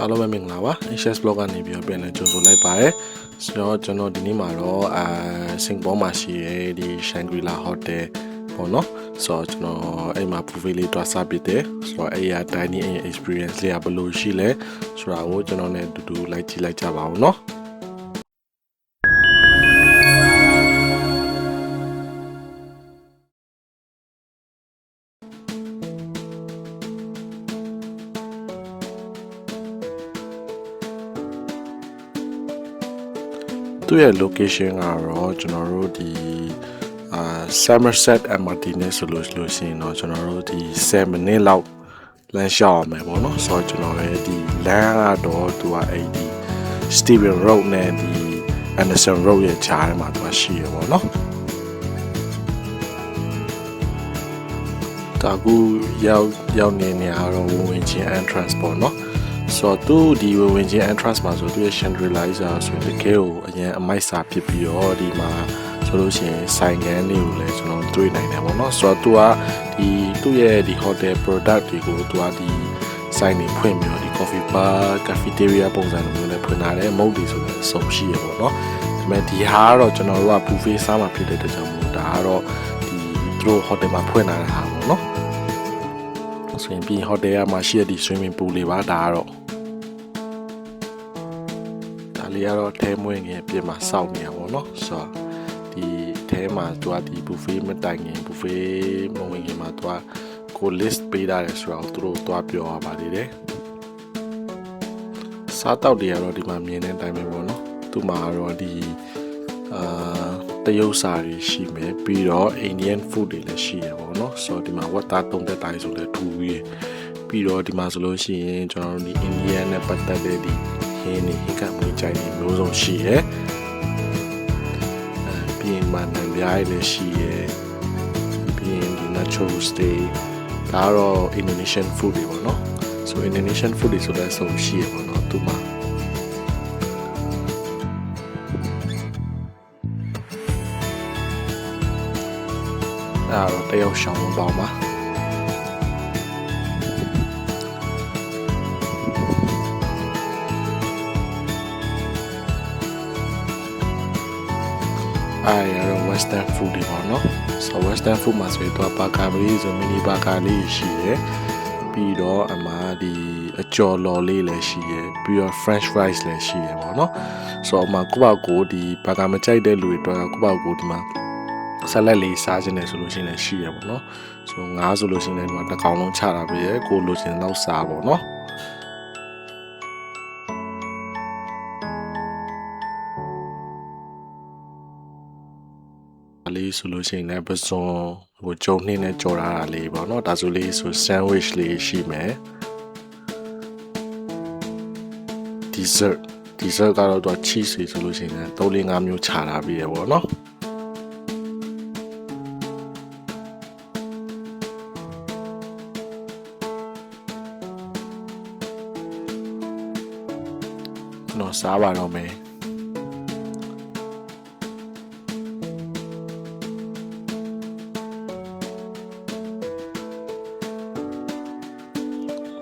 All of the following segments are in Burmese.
အားလုံးပဲမင်္ဂလာပါ HS blog ကနေပြီးတော့ပြန်လည်ကြိုဆိုလိုက်ပါတယ်ဆိုတော့ကျွန်တော်ဒီနေ့မှာတော့အာစင်ကာပူမှာရှိတဲ့ဒီ Shangri-La Hotel ပေါ့နော်ဆိုတော့ကျွန်တော်အဲ့မှာ buffet လေးတွားစားပြီးတယ်ဆိုတော့အဲ့ရ dining experience လေးကဘယ်လိုရှိလဲဆိုတာကိုကျွန်တော်နဲ့အတူတူလိုက်ကြည့်လိုက်ကြပါဦးเนาะ သူ့ရဲ့ location ကတော့ကျွန်တော်တို့ဒီအာ Somerset MRT နဲ့ဆိုလို့လို့ရှိရင်တော့ကျွန်တော်တို့ဒီ7မိနစ်လောက်လမ်းလျှောက်ရမယ်ပေါ့နော်ဆိုတော့ကျွန်တော်ရဲ့ဒီလမ်းကတော့သူကအဲ့ဒီ Steven Road နဲ့ဒီ Anderson Road ရဲ့ခြားထဲမှာသူကရှိရပေါ့နော်ဒါကူရောက်ရောက်နေနေရတော့ဝင်ဝင်ချင်း entrance ပေါ့နော် ဆိုတော့သူဒီဝင်ဝင်ချင်း entrance မှာဆိုသူရဲ့ Chandelier ဆိုရင်တကယ်ကိုအရင်အမိုက်စာဖြစ်ပြီးတော့ဒီမှာဆိုလို့ရှိရင်ဆိုင်ငန်းလေးကိုလည်းကျွန်တော်တွေ့နိုင်တယ်ပေါ့နော်ဆိုတော့သူကဒီသူ့ရဲ့ဒီ hotel product တွေကိုသူကဒီဆိုင်နေဖွင့်ပြီးတော့ဒီ coffee bar cafeteria ပုံစံမျိုးနဲ့ဖွင့်ထားတယ်မုတ်ဒီဆိုတဲ့အစုံရှိရပေါ့နော်ဒါပေမဲ့ဒီဟာကတော့ကျွန်တော်တို့က buffet စားမှာဖြစ်တဲ့အတွက်ကြောင့်မို့ဒါကတော့ဒီသူတို့ hotel မှာဖွင့်ထားတဲ့ဟာပေါ့နော် ဆိုရင်ပြီး hotel ကမှရှိတဲ့ဒီ swimming pool လေးပါဒါကတော့ဒါလေးကတော့ထဲမွေးငယ်ပြင်မှာစောင့်နေရပါတော့ဆိုတော့ဒီထဲမှာသူကဒီ buffet မတိုင်ခင် buffet မဝင်ခင်မှာသူကကို list ပေးထားတယ်ဆိုတော့သူတို့သွားပြောရပါသေးတယ်စားတောက်တွေကတော့ဒီမှာမြင်တဲ့အတိုင်းပဲပေါ့နော်သူ့မှာကတော့ဒီအာ တရုတ်စာတွေရှိမယ်ပြီးတော့ Indian food တွေလည်းရှိရပါတော့နော်ဆိုတော့ဒီမှာဝတ်သားတုံးတက်တိုင်းဆိုလည်းထူပြီးရပြီးတော့ဒီမှာဆိုလို့ရှိရင်ကျွန်တော်တို့ဒီ Indian နဲ့ပတ်သက်တဲ့ဒီဟင်းတွေဟင်းကမွေးကြိုင်တွေမျိုးစုံရှိရယ်အဲပြီးရင်မနံပြားတွေလည်းရှိရယ်ပြီးရင်ဒီ nachos တွေဒါကတော့ Indonesian food တွေပေါ့နော်ဆို Indonesian food တွေဆိုလည်းစုံရှိရပေါ့နော်သူမှာ ဒါတော့တယောက်ရှောင်းပေါင်းပါအဲ့ရတော့ western food တွေပေါ့နော်ဆို western food မှာဆိုရင်တော့ဘာကာလေးဆို mini ဘာကာလေးရှိရယ်ပြီးတော့အမဒီအကျော်လော်လေးလည်းရှိရယ်ပြီးတော့ french fries လည်းရှိရယ်ပေါ့နော်ဆိုတော့အမကိုယ့်ဘာကိုဒီဘာကာမကြိုက်တဲ့လူတွေတော့ကိုယ့်ဘာကိုဒီမှာ ဆက်လက်လေးစားခြင်းတယ်ဆိုလို့ရှိရင်လည်းရှိရပါတော့။ဆိုငါးဆိုလို့ရှိရင်လည်းဒီမှာတစ်ကောင်လုံးချတာပဲရဲ့ကိုလိုချင်တော့စားပါတော့။လေးဆိုလို့ရှိရင်လည်းပစွန်ဟိုကြုံနှင်းနဲ့ကြော်ထားတာလေးပေါ့နော်ဒါဆိုလေးဆို sandwich လေးရှိမယ် dessert dessert ကတော့တော့ cheese တွေဆိုလို့ရှိရင်လည်း3 4 5မျိုးခြာထားပြီးရပေါ့နော် ကျွန်တော်စားပါတော့မယ်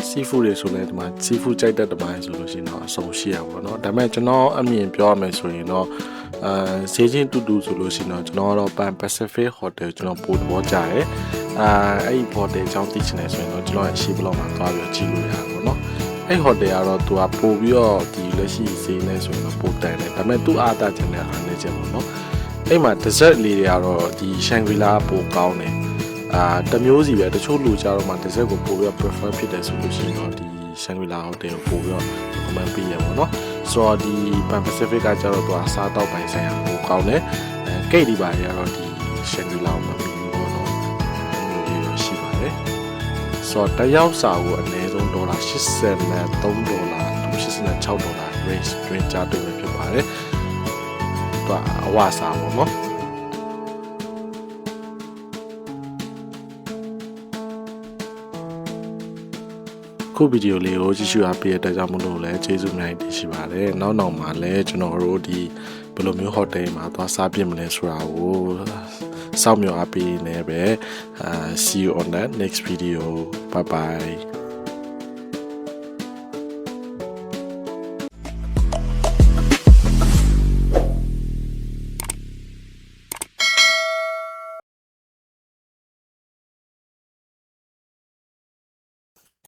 စီဖူတွေဆိုလည်းဒီမှာစီဖူကြိုက်တဲ့တပိုင်းဆိုလို့ရှိရင်တော့အဆုံးရှိရပါတော့။ဒါပေမဲ့ကျွန်တော်အမြင်ပြောရမယ်ဆိုရင်တော့အဲဈေးချင်းတူတူဆိုလို့ရှိရင်တော့ကျွန်တော်ကတော့ Pan Pacific Hotel ကျွန်တော်ပို့တော့ကြရဲ။အဲအဲ့ဒီ hotel အကြောင်းသိချင်တယ်ဆိုရင်တော့ကျွန်တော်ရဲ့ရှေ့ဘလော့မှာသွားပြီးကြည့်လို့ရတာပေါ့နော်။ အဲ့ဟိုတယ်ကတော့သူကပို့ပြီးတော့ဒီလက်ရှိဈေးနဲ့ဆိုရင်တော့ပို့တန်တယ်ဒါပေမဲ့သူ့အားတာချင်တဲ့အားနဲ့ချက်ပေါ့နော်အဲ့မှာ dessert လေးတွေကတော့ဒီ Shangri-La ပို့ကောင်းတယ်အာတစ်မျိုးစီပဲတချို့လူကြတော့မှ dessert ကိုပို့ပြီးတော့ prefer ဖြစ်တယ်ဆိုလို့ရှိရင်တော့ဒီ Shangri-La hotel ကိုပို့ပြီးတော့ recommend ပေးရပါတော့ဆိုတော့ဒီ Pan Pacific ကကြတော့သူကစားတော့ပိုင်းဆိုင်ရာပို့ကောင်းတယ်အဲ gate ဒီပါတွေကတော့ဒီ Shangri-La ကိုမပြီးဘူးပေါ့နော်အဲ့လိုလေးတော့ရှိပါတယ်ဆိုတော့တယောက်စာကိုအနည်း ဆုံးဒေါ်လာ83ဒေါ်လာသူ86ဒေါ်လာ range တွင်ကြားတွေ့မှာဖြစ်ပါတယ်။သူကအဝစာပေါ့နော်။ခုဗီဒီယိုလေးကိုကြည့်ရှုအားပေးတဲ့အတွက်ကြောင့်မလို့လည်းကျေးဇူးအများကြီးတင်ရှိပါတယ်။နောက်နောက်မှာလည်းကျွန်တော်တို့ဒီဘယ်လိုမျိုးဟိုတယ်မှာသွားစားပြစ်မလဲဆိုတာကိုစောင့်မျှော်အားပေးနေပဲအာ see you on that next video bye bye